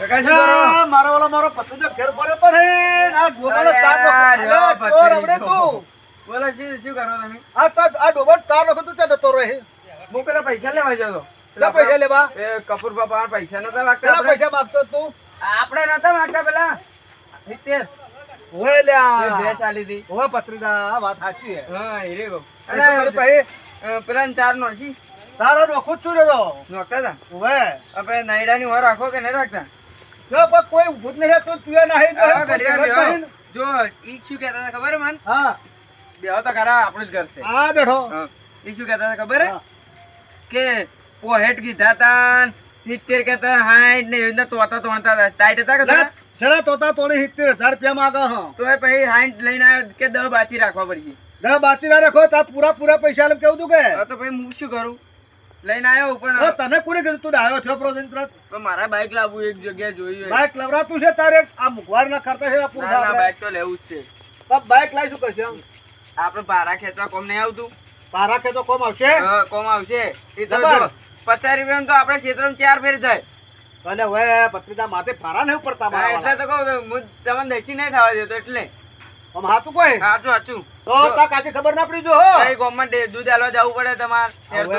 મારો ઓલો મારો પત્રીજો ઘેર પડ્યો તો ને આ તાર અરે ચોર હમણે તું બોલો શું શું કરો તમે? આ તો આ ડોબાનો તાર નખો તું ત્યાં જતો રહે? હું પેલા પૈસા લેવા જતો પેલા પૈસા લેવા? એ કપૂર બાપા પૈસા નતા માગતા કેટલા પૈસા માંગતો તું? આપણે નતા માગતા પેલા? સિત્તેર. ઓય લ્યા. ભેંસ આલી હતી. ઓય પત્રીદા વાત સાચી હે હા એ રે ગો. એ તો કરી પછી અ, પેલા ચાર નો છી તારો નોખું છું રહ્યો નોખતા હતા ઓય. આપણે નાયડાની ઓર રાખો કે નહીં રાખતા? જો પણ કોઈ ઊભું જ નહીં તો તું નહીં હા, ઘર જ ઈ શું કહેતા હતા ખબર મન? હા. બેહો તો ખરા આપણું જ ઘર છે. આ બેઠો. ઈ શું કહેતા હતા ખબર? હે. હા. કે પોહેટ કીધા તા સિત્તેર કહેતા હાઈટ ને એવી તોતા તોડતા હતા. ટાઈટ હતા કે લે, થોડા? છેલ્લા તોતા તોડી સિત્તેર હજાર રૂપિયા માંગે હા. તો એ પછી હાઈટ લઈને આવ્યો કે દ બાચી રાખવા પડશે. દ બાચી ના રાખો તા પૂરા પૂરા પૈસા કેવું તું કે તો ભાઈ હું શું કરું? લઈને આવ્યો પણ તને કોને કીધું? તું આવ્યો છો પ્રોજેક્ટ પણ મારા બાઈક લાવવું એક જગ્યાએ છે. બાઇક લવરાતું છે તારે? આ મુખવાર ના કરતા છે આ ના ના પૂરા બાઈક તો લેવું જ છે. તો બાઇક લાવી શું કરશે આપણે ભારા ખેંચવા કોમ નહીં આવતું? ભારા કે કોમ આવશે? કોમ આવશે. એ તો પચાસ રૂપિયા તો આપણે ક્ષેત્રમાં ચાર ફેર જાય. અને હવે પત્રિકા માથે ફારા નહીં પડતા એટલે તો કહું હું તમને દેશી નહીં થવા દેતો એટલે. આમ હાથું કોઈ? સાચું સાચું તો તા ખબર ના પડી જો હો. દૂધ આલવા જવું પડે તમારે હવે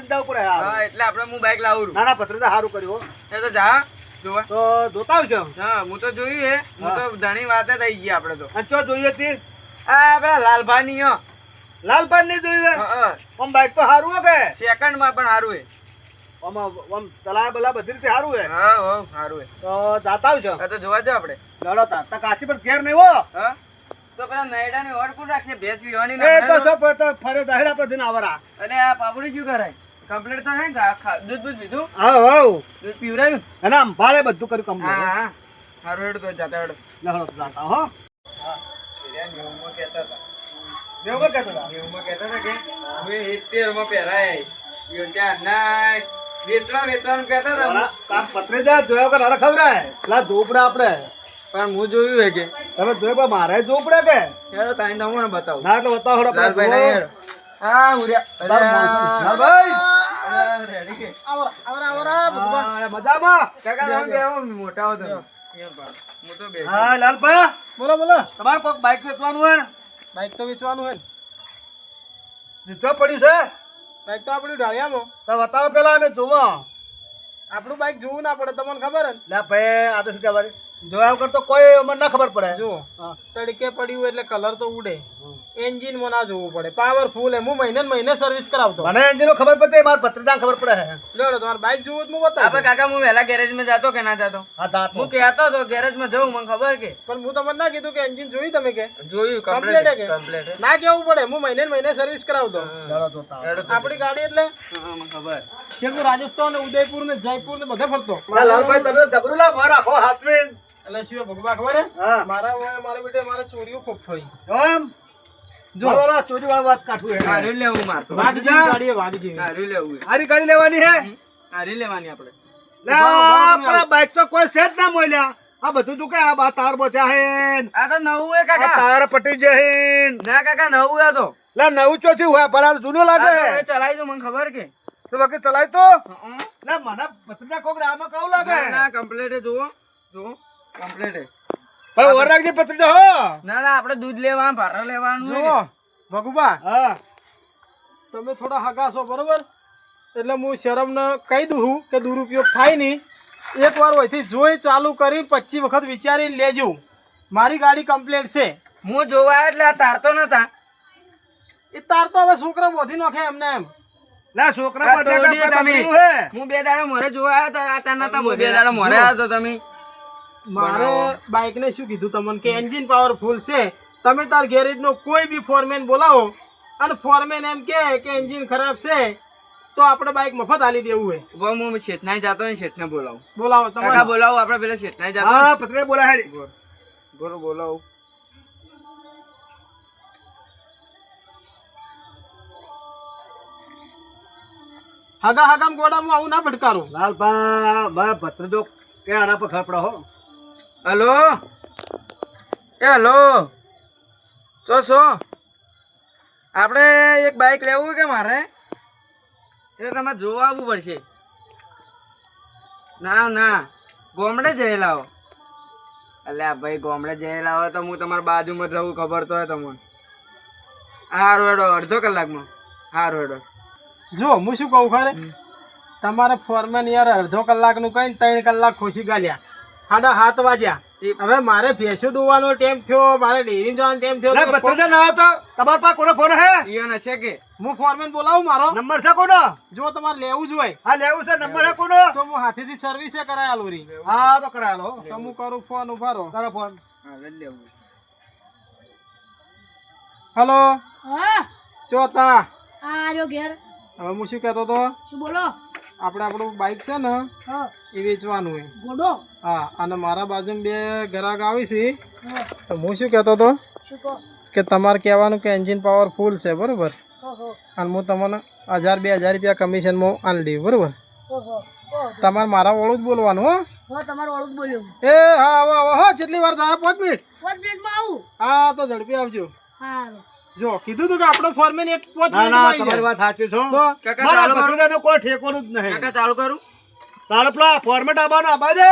જ જવું પડે હા. એટલે આપણે હું બાઈક લાવું ના ના પત્રિકા સારું કર્યું. એ તો જા જોવા. તો જોતા આવજો હા હું તો જોયું હે હું તો ઘણી વાતે થઈ ગઈ આપણે તો. અને ચો જોઈએ હતી? આ પેલા હો. નહીં જોયું હા. આમ બાઈક તો સારું હો કે? સેકન્ડમાં પણ સારું હે આમ આમ ચલાય બલા બધી રીતે સારું હે હા હો સારું હે તો જાતા આવજો. તો જોવા જાવ આપણે. લડો તા કાચી પણ ઘેર નહીં હો. હા? તો પેલા નૈડાની ઓર કોણ રાખશે? ભેંસ વિવાની એ તો સબ તો ફરે દાહેડ આપણે દિન આવરા અને આ પાપડી શું કરાય? કમ્પ્લીટ તો હે ને દૂધ પીધું? હા હા દૂધ પીવરાયું? અને આમ ભાળે બધું કર્યું કમ હા હા. હેડ તો જાતા હેડ. લડો તો જાતા હો. નેવુંમાં કહેતા હતા. દેવગર કહેતો હતા? નેવુંમાં કહેતા હતા કે અમે સિત્તેરમાં પહેરાય. ના વેચવા વેચવાનું કહેતા હતા. કાક પત્રે જા જોયો કે તારે ખબરાય પેલા ઝોપડા આપણે પણ હું જોયું હે કે તમે જોયો પણ મારે ઝોપડા કે? હેડો તાઈ તો હું બતાવું. ના એટલે બતાવો હડો લાલભાઈ ના હેડ. હા ઉર્યા લાલભાઈ ભાઈ રેડી કે? આવરા આવરા આવરા મજામાં? કાકા તમે બેહો, મોટા હો તમે. હું તો બેસું. હા લાલભાઈ બોલો બોલો. તમારે કોક બાઈક વેચવાનું હોય બાઈક તો વેચવાનું હોય ને. જીતો પડ્યું છે? બાઈક તો આપણું ઢાળિયામાં. તો બતાવો પેલા અમે જોવા. આપણું બાઈક જોવું ના પડે તમને ખબર હે ને લે ભાઈ આ તો શું કહેવાય? જોયા વગર તો કોઈ મને ના ખબર પડે. જો તડકે પડ્યું એટલે કલર તો ઉડે. એન્જિનમાં ના જોવું પડે. પાવરફુલ હું મહિને મહિને સર્વિસ કરાવતો. મને એન્જિનો ખબર પડતી મારા ભત્રીજાને ખબર પડે જોડો તમારે બાઈક જોવું હું બતાવ. આપણે કાકા હું વહેલા ગેરેજમાં જાતો કે ના જાતો? હા કહેતો હતો ગેરેજમાં જવું મને ખબર કે. પણ હું તમને ના કીધું કે એન્જિન જોયું તમે કે? જોયું કમ્પ્લીટ કે? કમ્પ્લીટ ના કેવું પડે. હું મહિને મહિને સર્વિસ કરાવતો. આપણી ગાડી એટલે? મને ખબર. છેલ્લું રાજસ્થાન ઉદયપુર ને જયપુર ને બધે ફરતો. લાલભાઈ તમે જબરું લા મારા આખો હાથવીન. એટલે શિવ ભગવા ખબર હે? મારા વય મારા બેટે મારા ચોરીઓ ખૂબ થઈ. એમ? જો. ઓલા ચોરી વાળી વાત કાઠું હે. હારી લેવું મારતો વાઘ ગાડી હે, વાઘ લેવું હારી ગાડી લેવાની હે? હારી લેવાની આપણે. લે આપણા બાઈક તો કોઈ છે ના મોલ્યા આ બધું તું કે આ બા તાર બોધ્યા હે આ તો નવું હે કાકા. તાર પટી જે ના. કાકા નવું હે તો. લે નવું ચોથી હોય પણ જૂનું લાગે. હે ચલાવી દઉં મને ખબર કે. તો બાકી ચલાય તો. લે મને ભત્રીજા કોક કેવું લાગે. ના ના કમ્પ્લીટ જુઓ જુઓ. કમ્પ્લીટ ભાઈ ઓર રાખજે પતરી દો ના ના આપણે દૂધ લેવા ભારા લેવાનું જો ભગુભા હા. તમે થોડા હગા છો બરોબર? એટલે હું શરમને કહી દઉં કે દુરુપયોગ થાય નહીં. એક વાર અહીંથી જોઈ ચાલુ કરી પચીસ વખત વિચારી લેજો. મારી ગાડી કમ્પ્લેટ છે. હું જોવા એટલે આ તારતો નતા. એ તાર તો હવે છોકરા બોધી નાખે એમને એમ. ના છોકરા હે બે દાડા મોરે જોવા આવ્યો તો આ તાર નતા બે દાડા મોરે આવ્યો તો તમે. મારે બાઇકને શું કીધું તમને કે એન્જિન પાવરફુલ છે. તમે તાર ગેરેજનો કોઈ બી ફોરમેન બોલાવો. અને ફોરમેન એમ કે કે એન્જિન ખરાબ છે તો આપણે બાઇક મફત આલી દેવું હોય વો હું શેઠનાઈ જાતો ને શેઠને બોલાવો. બોલાવો તમે બોલાવો આપણે પેલા શેઠના જાતો હા પત્રે બોલા હેડી બોલો. બોલાવો. હગા હગામ ગોડામાં આવું ના ભટકારું. લાલપા ભાઈ ભત્રીજો કે આના પર ખપડો હો? હલો? એ હલો? ચો છો? આપણે એક બાઇક લેવું કે મારે? એટલે તમારે જોવા આવવું પડશે. ના ના. ગોમડે જયેલા હો. અલ્યા ભાઈ ગોમડે જયેલા હોય તો હું તમારા બાજુમાં જ રહું ખબર તો હોય તમને. હારું હેડો અડધો કલાકમાં. હારું હેડો. જુઓ હું શું કહું ખરે? તમારે ફોરમેન યાર અડધો કલાકનું કહીને ત્રણ કલાક ખુશી ગાલ્યા. સાડા સાત વાગ્યા હવે મારે ભેંસું દોવાનો ટાઈમ થયો મારે ડેરી જવાનો ટાઈમ થયો. લે ના હતો તમારા પાસે કોનો ફોન હે? ઈયોન છે કે? હું ફોરમેન બોલાવું મારો? નંબર છે કોનો? જો તમારે લેવું જ હોય. હા લેવું છે. નંબર હે કોનો? તો હું હાથેથી સર્વિસે કરાયેલું રી હા તો કરાયેલો તો હું કરું ફોન ઉભારો. કરો ફોન હવે લેવું. હેલો? હા. ચોતા આ રહ્યો ઘેર. હવે હું શું કહેતો તો શું બોલો? આપણે આપણું બાઇક છે ને એ વેચવાનું હોય. ગોડો? હા અને મારા બાજુમાં બે ગ્રાહક આવી છે. તો હું શું કહેતો તો કે તમારે કહેવાનું કે એન્જિન પાવર ફૂલ છે બરાબર? અને હું તમને હજાર બે હજાર રૂપિયા કમિશનમાં આલી દઉં બરોબર? તમારે મારા વાળું જ બોલવાનું હો. હા તમારું વાળું જ બોલ્યો. એ હા આવો આવો હા જેટલી વાર થાય પાંચ મિનિટ. પાંચ મિનિટમાં આવું. હા તો ઝડપી આવજો. હાલો. જો કીધું તું કે આપણો ફોરમેન એક પાંચ ના ના તમારી વાત સાચી છો કાકા ચાલુ કરું. ભત્રીજાનું કોઈ ઠેકોનું જ નહીં. કાકા ચાલુ કરું. તારે પેલા ફોર્મેટ આવવાનો આબા દે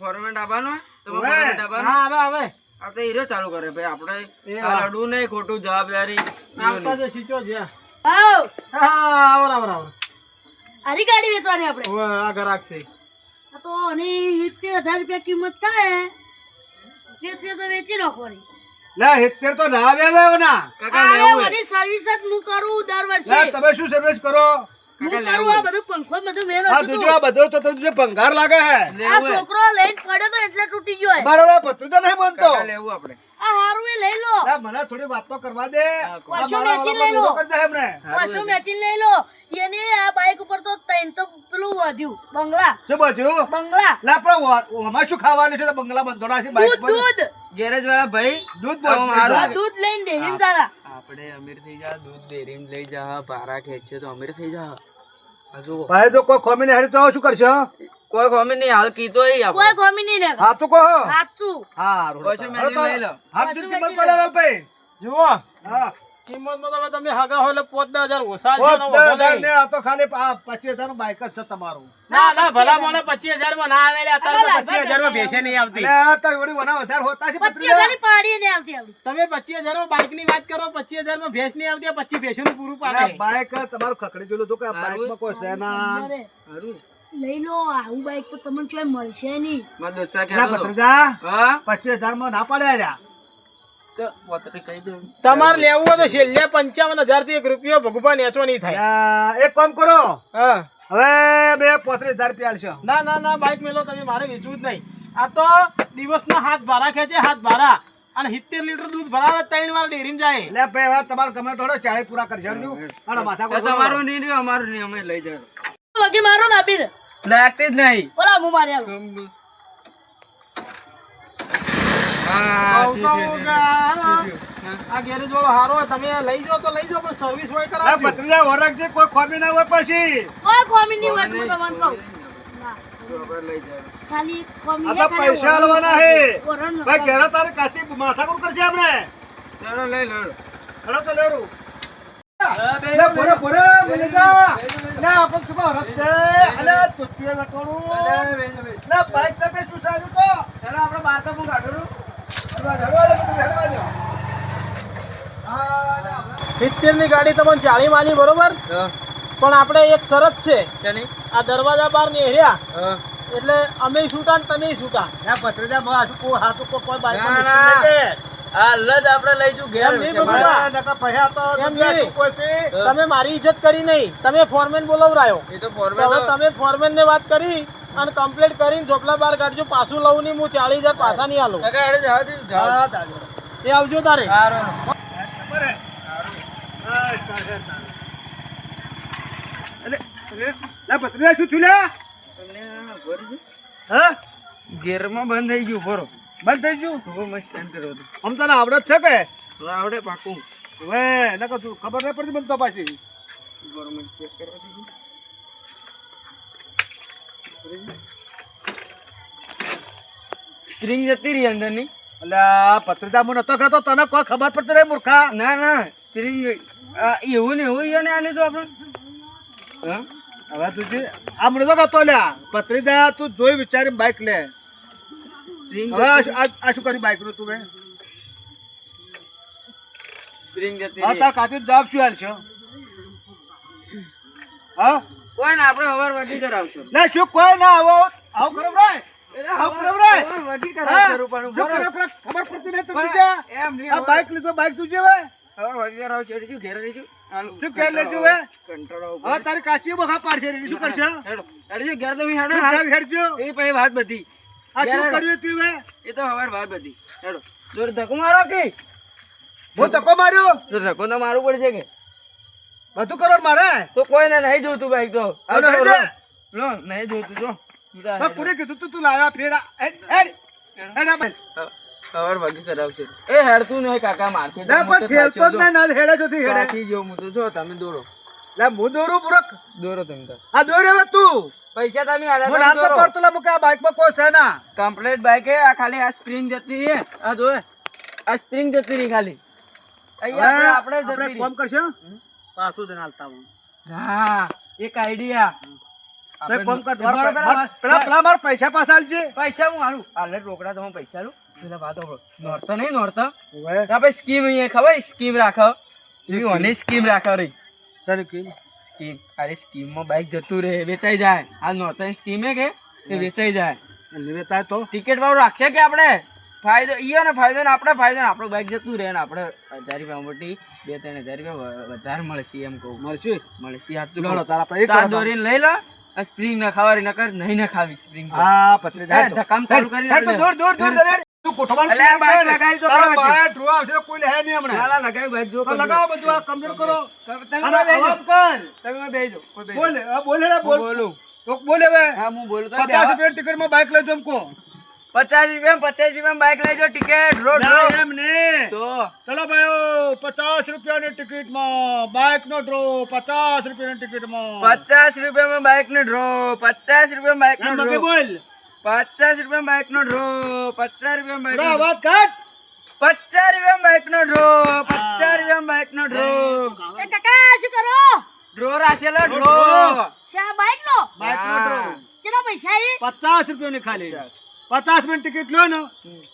ફોર્મેટ આવવાનો ફોર્મેટ. આવવાનો હા આવે આવે. આ તો હીરો ચાલુ કરે ભાઈ આપણે લડવું નહીં ખોટું જવાબદારી. આવતા જે સીચો છે. આવ. હા આવો આવો આવો. આરી ગાડી વેચવાની આપણે. હવે આ ગ્રાહક છે. તો સિત્તેર હજાર રૂપિયા કિંમત થાય. વેચીએ તો વેચી નાખવાની. લે હિત્તેર તો ના આવે ના કાકા લેવું સર્વિસ જ હું કરું દર વર્ષે. તમે શું સર્વિસ કરો? હું કાકા કરું? લેવું આ હે. બધું પંખો ને બધું મેં આ નતું તુજો આ બધું તો તમને ભંગાર લાગે હે. આ છોકરો લઈને પડ્યો તો એટલે તૂટી ગયો હે. મારો ભત્રીજો નહીં બનતો લેવું આપણે. આ હારું એ લઈ લો. મને થોડી વાત તો કરવા દે. હા, આ પાછું લઈ લો. પાછું લઈ લો. એને બાઈક ઉપર તો તૈન તો પેલું વધ્યું. બંગલા. શું બંગલા. આપણે ઓમાં શું ખાવાનું છે? તો બંગલા બંધોડા છે બાઈક દૂધ પર. દૂધ. ગેરેજ વાળા ભાઈ દૂધ દૂધ લઈને ડેરીને જાતા આપણે અમીર થઈ જા દૂધ ડેરીમાં લઈ જા ભારા ખેંચે તો અમીર થઈ જા. ભાઈ જો કોઈ ખોમી નહીં તો શું કરશો? કોઈ ખોમી નહીં હાલ કીધો. કોઈ ખોમી નહીં લેતા હાથું કહો? હાથું હા રોડ પછી મેં લઈ લો. પાછું કિંમત મેચિંગ બોલો જુઓ હા. કિંમતમાં તો તમે હાગા હોય એટલે પાંચ દસ હજાર ઓછા ને દસ વધુ હજાર નહીં. ને આ તો ખાલી પચીસ હજારનું બાઈક જ છે તમારું. ના ના ભલા મને પચીસ હજાર. માં ના આવે અત્યારે તો પચીસ હજારમાં ભાઈ, નહીં આવતી. એટલે આ તો વળી વના વધારે હોતા છે પચીસ પત્રીજા. હજારની પાડી ને આવતી આવડી. તમે પચીસ હજારમાં બાઇકની વાત કરો પચીસ હજારમાં ભેસ નહીં આવતી પચીસ ભેંસો નું પૂરું પાડે. બાઈક તમારું ખકડી જોયું હતું કે કોઈ છે ના. લઈ લો આવું બાઈક તો તમને ચોય મળશે નહીં. પચીસ હજારમાં ના પાડ્યા તમારે લેવું હોય તો છેલ્લે પંચાવન હજારથી એક રૂપિયો ભગવાન નેચો નહીં થાય. એક કામ કરો. હવે બે પોત્રીસ હજાર રૂપિયા આલશો. ના ના ના બાઇક મેલો તમે મારે વેચવું જ નહીં. આ તો દિવસના હાથ ભારા ખેંચે હાથ ભારા. અને સિત્તેર લીટર દૂધ ભરાવે ત્રણ વાર ડેરીમાં જાય. એટલે ભાઈ હવે તમારે કમેન્ટ તો ચાલીસ પૂરા કરજો અને માથા તમારું નહીં રહ્યું અમારું નહીં અમે લઈ જાય મારો ને આપી દે. લાગતી જ નહીં. ઓલા હું મારી આલું હા, કહું તો હું કે આ આ ગેરેજ વાળો હારો હોય તમે લઈ જાઓ તો લઈ જાઓ પણ સર્વિસ હોય લે, કરાવજો વરખ છે કોઈ ખોમી ના હોય પછી. કોઈ ખોમી નહીં હોય હું તમને કહું ના, તો આપણે લઈ જાય ખાલી ખોમી તો ખાલી પૈસા આલવાના હે. ભાઈ ઘેરા તારે કાચી માથા કોણ કરશે આપણે? ચાલો લઈ લો હેડો તો લેરું પોરે, પોરે, મળી જા. લે, આપણે શું કહો, રસ્તે? અલે, તુસ્તીએ લટવાનું. લે, બાઈક સાથે શું ચાલ્યું તો? ચાલો આપણે બાર તો હું કાઢું સિત્તેરની ગાડી તમને ચાલી માલી બરોબર? પણ આપણે એક શરત છે. આ દરવાજા બહાર નેહર્યા. એટલે અમે છૂટા ને તમે છૂટા. કોઈ બાઈક ના. મૂકીને કે. દુનિયા નહીં. ચૂકવે છે. તમે મારી ઇજ્જત કરી નહીં. તમે ફોરમેન બોલાવરાયો. એ તો તો ફોર્મેટ હવે તમે ફોરમેન ને વાત કરી. અને કમ્પ્લીટ કરીને ચોપલા બહાર કાઢજો. પાછું લઉં નહીં હું ચાલીસ હજાર પાછા નહીં આલું. કાકા હેડે જાઓ તી, જાઓ. હા, તાજો. એ આવજો તારે? ગેરમાં બંધ થઈ ગયું બરો બંધ થઈ ગયું? બહુ મસ્ત ટાઈમ કર્યો આમ તને આવડત છે કે? આવડે પાકું. હવે નકર તું ખબર નહીં પડતી મને તપાસી પાછી. ગવર્મેન્ટ ચેક કરવા દીધું. સ્પ્રિંગ જતી રહી અંદરની. અલ્યા પત્રિકા હું નતો કહેતો તને કોઈ ખબર પડતી રહી મૂર્ખા? ના ના સ્પ્રિંગ એવું ને એવું યો ને આલે તો આપણે. હવે તું જે આ મને તો કહેતો લ્યા. પત્રીદા તું જોઈ વિચારી બાઇક લે. હવે આ શું- આ આ કરી બાઇકનું તું બે સ્પ્રિંગ જતી હા તાર કાચી જવાબ શું હાલશો હા? કોઈ ના આપણે હવાર વધી કરાવશું. ના શું કોઈ ના આવો આવું. કરો ભાઈ. ધક્કો મારો માર્યો? ધક્કો તો મારવું પડશે કે? બધું કરો મારે. તો કોઈ ને નહીં જોતું ભાઈ તો. લો, નહીં જોતું જો. કોને કીધું તું તું લાવ્યા ફેર. આ- હેડ હેડ. હેડ આ ભાઈ. હવાર ભાગી કરાવશે. એ હેડતું નહીં કાકા મારથી ના પણ ઠેલતો જ ના હેડે જોતી હેડે. પાછી જો હું તો જો તમે દોરો. લે હું દોરું પૂરક? દોરો તમે તાર. આ દોર હવે તું. પૈસા તમે આલ્યા હું તમે પડતો લે મુકે આ બાઈકમાં કોઈ છે ના. કમ્પ્લીટ બાઈક હે આ ખાલી આ સ્પ્રિંગ જતી રહી આ જો આ સ્પ્રિંગ જતી રહી ખાલી. અહીંયા આપણે કોમ કરશે? પાછું જ હાલતા હું હા એક આઈડિયા તો કોમ કર પેલા પેલા માર પૈસા પાછા આલજે પૈસા હું આલું હાલે રોકડા તો પૈસા આલું પેલા વાતો સાંભળો. નોરતો નહીં નોરતો. આપણે સ્કીમ અહીંયા ખબર? સ્કીમ રાખો. એવી ઓની સ્કીમ રાખો રે. સર કે? સ્કીમ અરે સ્કીમમાં બાઈક જતું રહે વેચાઈ જાય. આ નોર્તન સ્કીમ હે કે? એ વેચાઈ જાય. વેચાય તો? ટિકિટ વાળું રાખશે કે આપણે? ફાયદો ઈયો ને ફાયદો ને આપણે ફાયદો ને. આપણો બાઈક જતું રહે ને આપણે હજાર રૂપિયા મોટી બે ત્રણ હજાર રૂપિયા વધારે મળશે એમ કહું. મળશે. મળશે આ તું લડો. તાર કરો તાર. દોરીને લઈ લો. સ્પ્રિંગ ના ખાવાની નકર નહીં ના ખાવી સ્પ્રિંગ હા પત્રી એ, ધાર ચાલુ કરી તો દોર દોર દૂર. તું બાઈક કર. લગાવી તો તારા કરવા ડ્રો આવશે કોઈ લે નહીં હમણાં. લાલા લગાવી બાઈક જો લગાવો બધું આ કમ્પ્લીટ કરો. તમે કર. તમે બેહજો. બોલ બોલ બોલ. બોલું. તો હવે. હા હું બોલું. તો પચાસ રૂપિયા ટિકિટમાં બાઈક લઈ જાઉં કો પચાસ રૂપિયા પચાસ રૂપિયા બાઈક જાઓ ટિકિટ રોડ રોડ એમ ને તો? ચલો ભાઈ પચાસ રૂપિયાની ટિકિટમાં બાઈક નો ડ્રો પચાસ રૂપિયાની ટિકિટમાં. પચાસ રૂપિયામાં બાઈક નો ડ્રો પચાસ રૂપિયા બાઈક નો એમ ડ્રો બોલ. પચાસ રૂપિયા બાઈક નો ડ્રો પચાસ રૂપિયા બાઈક વાત કર. પચાસ રૂપિયા બાઈક નો ડ્રો પચાસ રૂપિયા બાઈક નો ડ્રો એ કાકા શું કરો? ડ્રો રાશેલો ડ્રો શા બાઈક નો? બાઈક નો ડ્રો ચલો પૈસા એ. પચાસ રૂપિયાની ખાલી. પચાસ મિનિટ ટિકિટ લો ને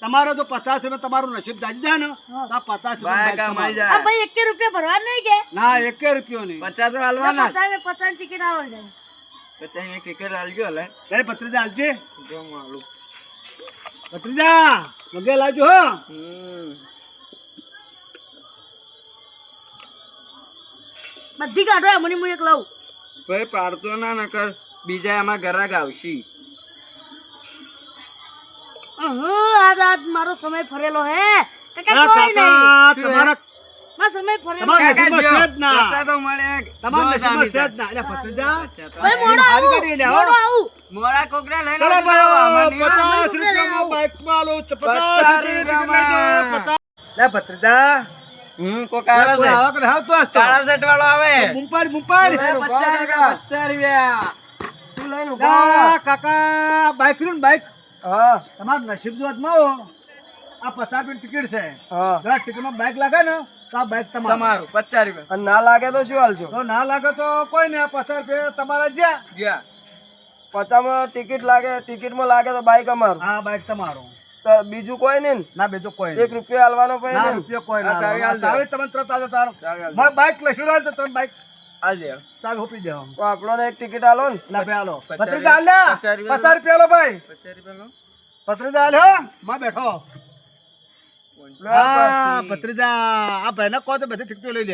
તમારો જો પચાસ રૂપિયા તમારું નસીબ દાજી જાય ને તો પચાસ રૂપિયા મળી જાય. ભાઈ એકે રૂપિયા ભરવા નહીં કે? ના એકે રૂપિયો નહીં. પચાસ હાલવાના. પચાસ પચાસ ટિકિટ આવે છે પચાસ ટિકિટ હાલજો હલે પત્રીજા હાલજે. જો હું હાલું. પત્રીજા મગે લાવજો હો. બધી કાઢો મને હું એક લઉં. ભાઈ પાડતો ના નકર બીજા એમાં ગરાક આવશી. આજ આજ મારો સમય ફરેલો હે. કાકા કોઈ નહીં. કાકા, તમારા મારો સમય ફરેલો. તમારા કાકા જો, છે જ ના. પચાસ તો મળે. તમારા જો છે જ. ના એટલે પત્રીજા ઓય મોડો આવું. લે, આવું. મોડા કોકરા લઈને ચલો પચાસ આવે. રૂપિયામાં બાઈકમાં લો પચાસ પચાસ રૂપિયાની ટિકિટ લઈ રૂપિયામાં. લે ભત્રીજા. હમ, કો કાળા છે. આવા કરે, હાવ તો કાળા સેટ વાળો આવે. મુંપાડ. એ પચાસ રૂપિયા, પચાસ રૂપિયા. શું લઈને ના, કાકા બાઈક રૂન ને બાઈક હા. તમારું નસીબ જો હાથમાં આ પચાસ રૂપિયા ટિકિટ છે. હા. ટિકિટમાં બાઈક લાગે ને તો આ બાઈક તમારું. પચાસ રૂપિયા. ના લાગે તો શું હાલશો? તો ના લાગે તો કોઈ ને પચાસ રૂપિયા તમારા જ્યાં ગયા. પચાસમાં ટિકિટ લાગે ટિકિટમાં લાગે તો બાઈક અમારું. હા બાઈક તમારું. બીજું કોઈ નહીં ના? બીજું કોઈ એક રૂપિયો હાલવાનો ના રૂપિયો કોઈ ના તમે તરત આજે તારો. બાઈક લઈશું તમે બાઈક હોપી આપણો એક ટિકિટ આલો ને. ના રૂપિયા માં બેઠો. હા પત્રીજા આ કહો તો બધી ટિકિટો લઈ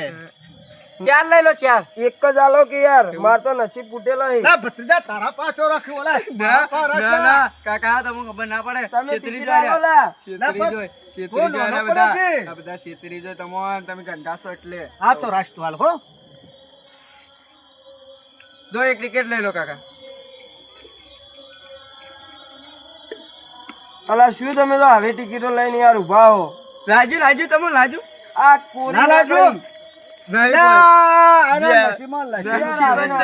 ચાર લઈ લો ચાર. એક જ આલો કે યાર? માર તો નસીબ ફૂટેલો ના ભત્રીજા તારા પાછો રાખ્યો ઓલા. તારા પા કાકા તમને ખબર ના પડે. તમે ટિકિટ આલો લા. છેતરી છેતરી બધા. બધા તમે ગંધાશો એટલે. હા તો રાષ્ટ્ર હાલ હો. દો એક ટિકિટ લઈ લો કાકા. અલા શું તમે તો આવી ટિકિટો લઈને યાર ઊભા હો? રાજુ રાજુ તમે રાજુ આ કોરી ના લાજો. નહીં ના, આના જ્યાં- નસીબમાં લખી. યાર નસીબ આવે જ ને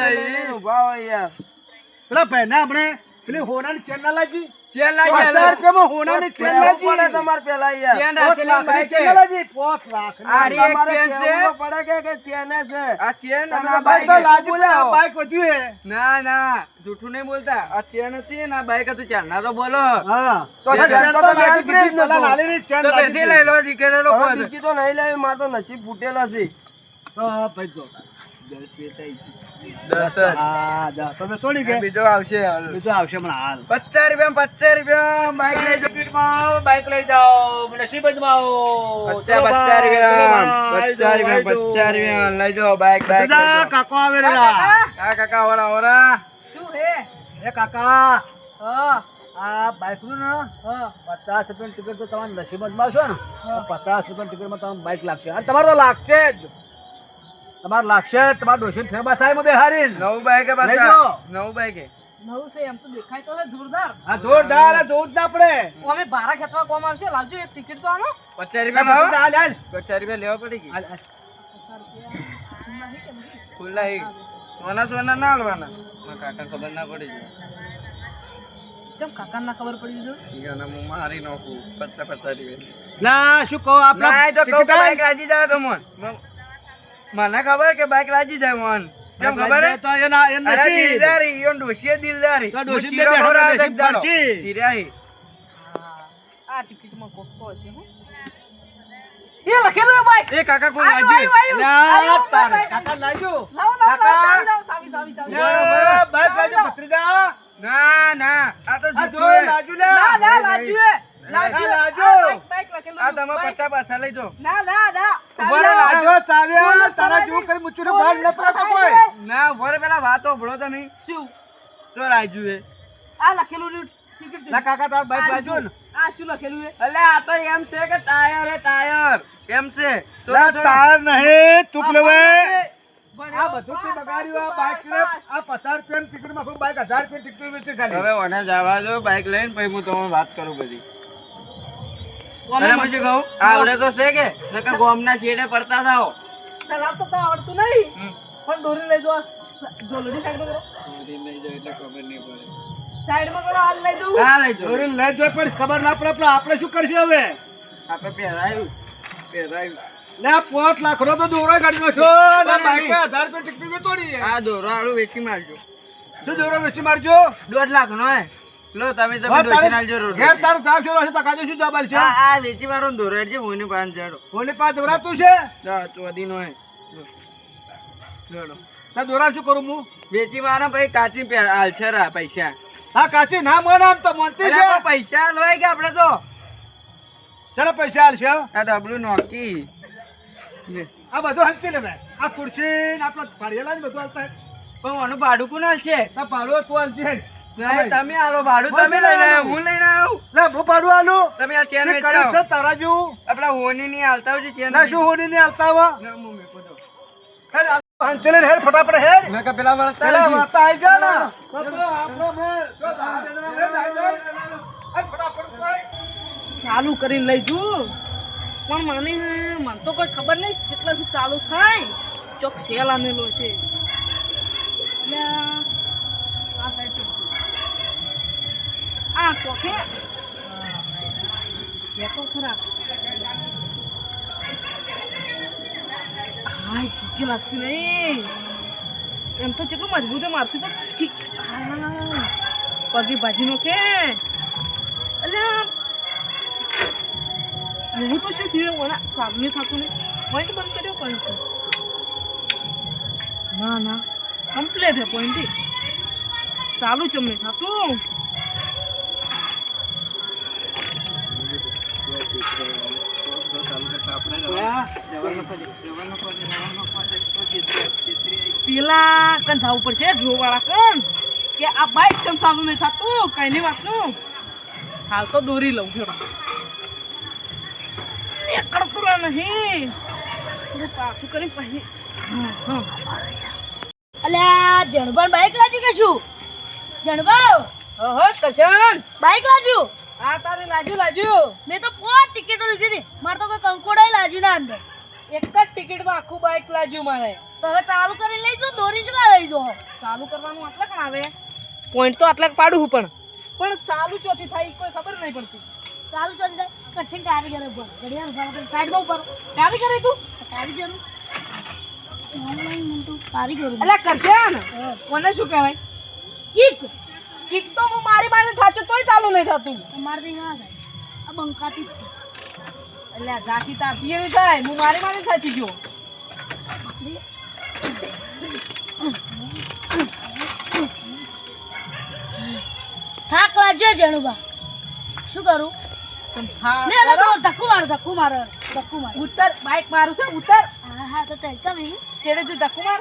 પેલા આપણે પેલી હોના ચેન ના લાગી. ચેન લાગી પચાસ રૂપિયામાં હોનાની ચેન લાગી. પડે તમારે પેલા યાર ચેન પોંચ રાખેલી ચેન લાગી, પોંચ લાખની. આ રી ચેન છે પડે કે કે ચેને છે આ ચેન અને બાઈક બાઈક તો લાગી પણ બાઈક વધ્યું હે. ના ના જૂઠું નહીં બોલતા આ ચેન હતી ને આ બાઈક હતું ચાલ ના તો બોલો હા. તો ચેન ચેન તો તો કીધી જ જ પેલા નતું. ચેન તો લાગી લઈ લો ટિકિટ લોકો બીજી તો નહીં લેવી મારો તો નસીબ ફૂટેલા છે તો ભાઈ જો. દસ જ. તમે? બીજો આવશે. આવશે હાલ. પચાસ રૂપિયા પચાસ રૂપિયા બાઈક લઈ જાઓ. બાઈક લઈ જાઓ. નસીબ જ માં આવો. પચાસ પચાસ રૂપિયા. પચાસ રૂપિયા પચાસ રૂપિયા. લઈ જાઓ બાઈક બાઈક લઈ બધા જાઓ. કાકો આવે રેલા. આ કાકા. ઓરા ઓરા. એ કાકા. હા. આ બાઈકનું ને પચાસ રૂપિયાની ટિકિટ તો તમારે નસીબ જ માં છો ને પચાસ રૂપિયા ટિકિટમાં તમને બાઈક લાગશે. અને તમારે તો લાગશે જ. તમારે લાગશે. તમારે ડોશી ફેરબા થાય એમાં હારી નવું બાઈક લઈ નવું બાઈક નવું છે એમ તો દેખાય તો હે જોરદાર. આ જોરદાર આ જોર ના પડે અમે ભાડા ખેંચવા કોમ આવશે? લાવજો એક ટિકિટ તો આનો. પચાસ રૂપિયા લાવો. હાલ હાલ. પચાસ રૂપિયા લેવા પડી ગઈ. હાલ, હાલ. ખુલ્લા હે. સોના સોના ના હાલવાના. મારા કાકા ખબર ના પડી ચમ ના ખબર પડી જો ઈયોને હું મારી નાખું. પચાસ પચાસ રૂપિયા. ના શું કહો આપણે ના તો કહું રાજી જાય તો મન. મ- મને ખબર કે બાઈક રાજી જાય મન કેમ ખબર તો એના એ અરે દિલદારી ઈયોને ડોશીએ દિલદારી તો ડોશી બે બેઠો ખવડાવ્યો તો નસીબ એક દાડો. પડશે. આ ટિકિટમાં કોક તો હશે હું એ લખેલું હે બાઈક એ કાકા કોઈ આયુ, લાગ્યું આયુ, આયુ. અલ્યા, આયુ, તારે કાકા લાગ્યું. લાવો, લાવો, લાવો, ચાવી, ચાવી, ચાવી. બરાબર, બાઈક લાગ્યું, ભત્રીજા. ના ના આ તો હે. લાગ્યું ના, ના, લાજુ હે. લાજુ હે. આ. તમે પચાસ પાછા લઈ જાઓ. ના, ના, ના. ચાવી ઊભા રહો, જો તારા કરી કોઈ. ના ભરે પેલા વાતો ભળો તો નહીં. શું? તો રાજુ હે આ લખેલું ટિકિટ લા કાકા તારા બાઈક ને? આ શું લખેલું હે અલે આ તો એમ છે કે ટાયર હે ટાયર. એમ છે. નહીં, આ બધું તે બગાડ્યું, આ બાઈક ને આ પચાસ રૂપિયાની ટિકિટમાં આખું બાઈક હજાર રૂપિયાની ટિકિટ વેચી ખાલી. હવે મને જવા દો બાઈક લઈને પછી હું તમને વાત કરું બધી. અને પછી કહું? આવડે તો છે કે? નકર ગોમના શેડે પડતા થાઓ. ચલાવતો તો આવડતું નહીં. પણ દોરી લઈ જો જોલડી સાઈડ કરો. લઈ જાઓ એટલે ખબર નહીં પડે. સાઈડમાં કરો હાલ લઈ જવું હા લઈ જાઓ. દોરી લઈ જો પણ ખબર ના પડે પણ આપણે શું કરશું હવે? આપણે પહેરાયું. પહેરાયું. લે આ પાંચ લાખનો તો દોરો કાઢ્યો છો. લે બાઈક હજાર રૂપિયા ટિકિટ મેં તોડી આ દોરો આડું વેચી મારજો. શું દોરો વેચી મારજો? દોઢ લાખ નો હે. લો તમે તમે વાત ડોસી તારે નાલજો રોડ ઘેર તારો જાવ છો હશે તકાજો શું જવાબ છે આ વેચી મારો ને દોરો એટલે હું પાંચ જાડો કોની પાસે દોરાતું છે? ચોદી નો હે. લો. જોડો. ના દોરા શું કરું હું? વેચી મારો પછી કાચી પે- હાલશે રા પૈસા. હા કાચી ના મને આમ તો મોનતી અરે છે. પૈસા લવાય કે આપણે તો? ચાલો પૈસા હાલશે હો. આ ડબલું નોકી લે. આ બધું હંચી લે ભાઈ. આ ખુરશી ને આપણા પાડેલા ને બધું હાલતા પણ આનું ભાડું કોણ છે આ પાડો તું હાલજે નહીં, તમે આલો ભાડું તમે લઈને આવ્યો હું લઈને આવ્યો. લે હું પાડું આલું. તમે આ ચેન તે છે તારા જેવું. આપડા હોની ની હાલતા આવજો ચેન શું હોની ની હાલતા ના, હું. હેડ ને ફટાફટ હેડ. મેં પેલા પેલા ને. આપણો મેં. જો ફટાફટ ચાલુ કરીને લઈ જવું પણ મને મને તો કોઈ ખબર નહીં કેટલાથી ચાલુ થાય. ચોક સેલ આનેલો છે. અલ્યા, આ સાઈડથી છે. આ કોકે બે તો ખરા હાય ચીકી લાગતી નહીં એમ તો કેટલું મજબૂત છે મારથી તો ચીક ભાજી નો કે અલ્યા એવું તો શું થયું મને ચાલુ નહીં થતું નહીં પોઈન્ટ બંધ કર્યો પોઈન્ટ ના ના કમ્પ્લેટ હે પોઈન્ટ ચાલુ ચમ નહીં થતું પેલા કન જવું પડશે? જોવાળા કન કે આ બાઈક ચમ ચાલુ નહીં થતું કઈ નહીં વાતનું. હાલ તો દોરી લઉં ફેરો એકડતું નહીં. પાછું કરી પછી અલ્યા જણબાન બાઈક લાજુ કે શું? જણબાવ હો કશન બાઈક લાજ્યું આ તારે લાજુ લાજુ. મેં તો પાંચ ટિકિટો લીધી હતી. મારે તો કોઈ કંકોડાય લાજુ ના અંદર. એક જ ટિકિટમાં આખું બાઇક લાજુ મારે. તો હવે ચાલુ કરીને લઈ જાઓ દોરી શું લઈજો? લઈ ચાલુ કરવાનું આટલા કણ આવે. પોઈન્ટ તો આટલા પાડું હું પણ. પણ ચાલુ ચોથી થાય કોઈ ખબર નહીં પડતી. ચાલુ ચોથી થાય? કરશે કારીગર ઉપર. ઘડિયાળ ઉપર સાઈડમાં ઉપર કારીગર તું? કારીગર ઓનલાઈન કારીગર એટલે કરશે ને કોને શું કહેવાય? કીક કિક તો હું મારી માને થાચો તોય ચાલુ નહીં થતું. અમારથી ના થાય આ બંકાતી જ થાય એટલે ઝાંકી તાતી નહીં થાય હું મારી માને થાચી ગયો. થાક લાગ્યો જણુબા શું કરું? તમ થા- લે લે તો ધક્કુ મારો ધક્કુ મારો ધક્કુ મારો. ઉત્તર બાઈક મારું છે ઉત્તર. હા હા તો ચાલ તમે ચેડે જે ધક્કુ માર?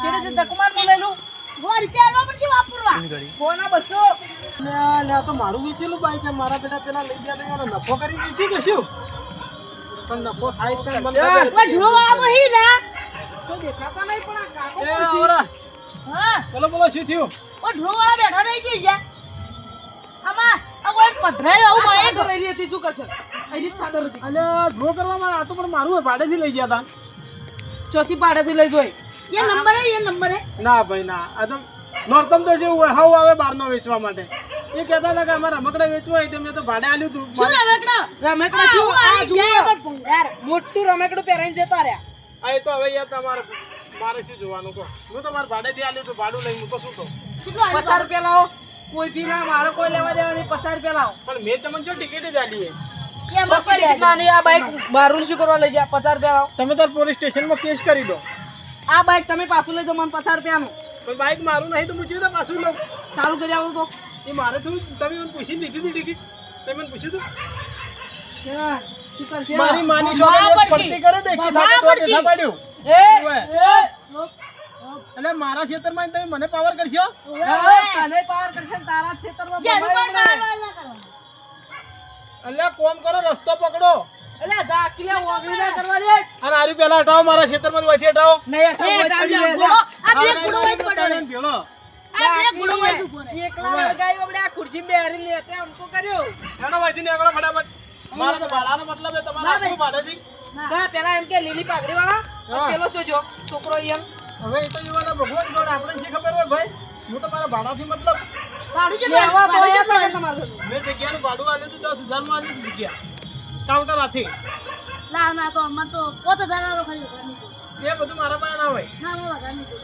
ચેડે જે ધક્કુ માર લઈ લઉં? મારું વેચેલું બાઈક છે. મારા બેટા પેલા લઈ ગયા એને નફો કરી વેચ્યું કે શું? પણ નફો થાય તો મને દેખાતા નહીં પણ કાકો હા. બોલો બોલો શું થયું? ઓ બેઠા રહી જોઈ જા આમાં આ કોઈ પધરાય આવું માયે ચાદર હતી શું કરશે? હતી. અને ડ્રો કરવામાં આ તો પણ મારું ભાડેથી લઈ ગયા તા. ચોથી પાડેથી લઈ જોઈ. એ નંબર હે એ નંબર હે. ના ભાઈ ના. આ તો નોર્તમ તો જેવું હોય હાવ આવે બહારનો વેચવા માટે. એ કહેતા હતા કે અમારે રમકડા વેચવા હોય તો મેં તો ભાડે આલ્યું તું શું રમકડો? રમકડો શું? આ જુઓ. મોટું રમકડું પહેરાઈને જતા રહ્યા. આ તો હવે યાર તમારે મારે શું જોવાનું કહો? હું તમારે ભાડેથી આલ્યું તું ભાડું લઈને હું તો શું કહું? પચાસ રૂપિયા લાવો. કોઈ ફી ના મારે કોઈ લેવા દેવા નહીં પચાસ રૂપિયા લાવો. પણ મેં તમને જો ટિકિટ જ આલી. તમે તાર પોલીસ સ્ટેશનમાં કેસ કરી દો. આ બાઈક તમે પાછું લેજો મને પચાસ રૂપિયાનું. પણ બાઈક મારું નહીં તો હું ચેવી પાછું લઉં. ચાલુ કરી આવું તો. એ મારે થોડું તમે મને પૂછી લીધી હતી ટિકિટ. તમે મને પૂછ્યું હતું? હા, શું કરશે મારી માની પડશે. પડતી કરે પાડ્યું. એટલે મારા ખેતરમાં તમે મને પાવર કરશો? હા, તને પાવર કરશે તારા. એટલે કોમ કરો રસ્તો પકડો. એટલે આ ઝાકીલે ઓગળી ના કરવા દે અને આર્યું પેલા હટાવો મારા વચ્ચે હટાવો. એ ટાળિયા હોય ઘોડો, તો ખુરશી લેતે કર્યો. ફટાફટ. મારે ભાડાનો મતલબ તમારે ભાડેથી હા પેલા એમ કે લીલી પાઘડી વાળા પેલો જોજો છોકરો એમ. હવે એ તો યુવાના ભગવાન જોડે આપણે શી ખબર હોય ભાઈ? હું તો મારા ભાડાથી મતલબ ભાડું કેટલું લેવા તો તમારે. મેં જગ્યાનું ભાડું આલ્યું હતું દસ હજારમાં આલી હતી જગ્યા. કાઉન્ટર હાથી ના ના તો અમાર તો પોતે ધારાનો ખાલી એ બધું મારા પાસે ના હોય. ના મારા જોઈતો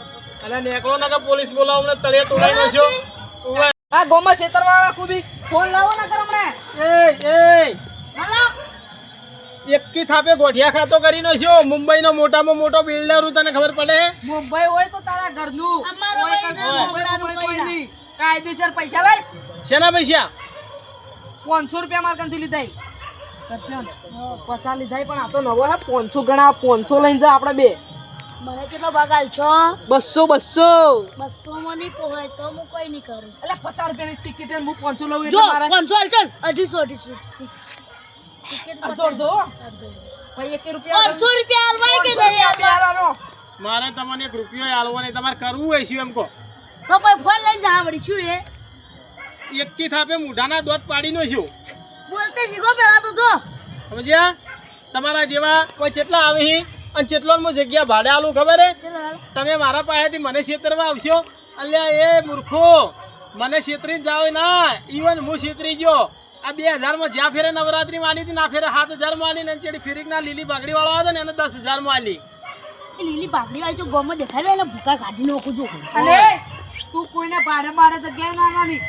પોતે. નેકળો ના કે પોલીસ બોલાવો ને તળિયે તોડાઈ નાખ્યો આ ગોમાં ખેતર વાળા કુબી ફોન લાવો ના કર હમણે એ એ હાલો. એકી થાપે ગોઠિયા ખાતો કરી નાખ્યો. મુંબઈનો મોટામાં મોટો બિલ્ડર તને ખબર પડે? મુંબઈ હોય તો તારા ઘરનું. ને, મુંબઈ મુંબઈ. કાયદેસર પૈસા લાય શેના પૈસા? પાંચસો રૂપિયા માર કંથી લીધા કરશન પચાસ લીધા પણ આ તો નવો હે પાંચસો ગણા પાંચસો લઈને જા આપણે બે. મને કેટલો ભાગ આલશો? બસો બસો. બસો માં નહીં પોહાય તો હું કોઈ નહીં કરું. એટલે પચાસ રૂપિયાની ટિકિટ હું પાંચસો લઉં જો પાંચસો હાલ ચાલ. અઢીસો અઢીસો. ટિકિટ અડધો અડધો અડધો. ભાઈ એક રૂપિયા પાંચસો રૂપિયા હાલવાય કે નહીં હાલવાય? મારે તમને એક રૂપિયો આલવો નહીં તમારે કરવું હોય શું એમ કહો? તો પછી ફોન લઈને જા વળી શું એ? એકથી થાપે મૂઢાના દોત પાડી નાખ્યો બોલતે શીખો પેલા તો જો. સમજ્યા? તમારા જેવા કોઈ કેટલા આવે હી? અને હું જગ્યા ભાડે આલું ખબર હે? તમે મારા પાસેથી મને છેતરવા આવશો. અલ્યા એ મૂર્ખો મને છેતરી જ જાવ ના. ઈવન હું છેતરી ગયો. આ બે હજારમાં જ્યાં ફેરે નવરાત્રી માની હતી ના ફેરે સાત હજાર માલી ને ચેડી ફેરીકના લીલી બાગડી વાળો હતો ને એને દસ હજાર માલી એ લીલી બાગડી વાળી જો ગોમાં દેખાય ને એટલે ભૂકા કાઢી નાખું છું અને તું કોઈને ભાડે મારે જગ્યાએ ના નાની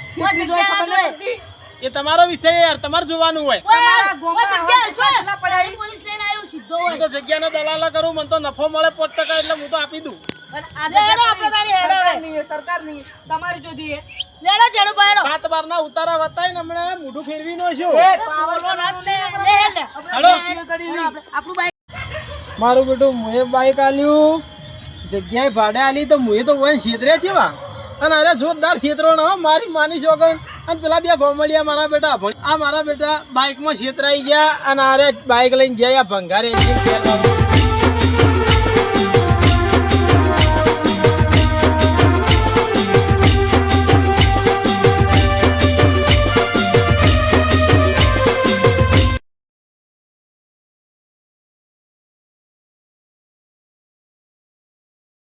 એ તમારો વિષય યાર તમારે જોવાનું હોય છે? પોલીસ લઈને આવ્યો સીધો તો જગ્યાનો દલાલા કરું મને તો નફો મળે પાંચ ટકા એટલે હું તો આપી દઉં અને આ લેડો, જગ્યા આપણે તારી હેડો હવે. સરકારની છે, સરકારની છે. તમારી જોધી છે. લેડો જેડો પાડો સાત બાર ના ઉતારા વતાય ને હમણાં મોઢું ફેરવી નો છું એ પાવર વાળાનું લે નહીં લે લે હેડો. આપણે ચડી નહીં. આપણું બાઈક મારું બેટું મુએ બાઈક આલ્યું જગ્યાએ ભાડે આલી તો મુએ તો વન છેતર્યા છે અને અરે જોરદાર છેતરો હો મારી માની છોકર અને પેલા બે ગોમડિયા મારા બેટા આ મારા બેટા બાઈકમાં છેતરાઈ ગયા અને આરે બાઈક લઈને ગયા ભંગારે.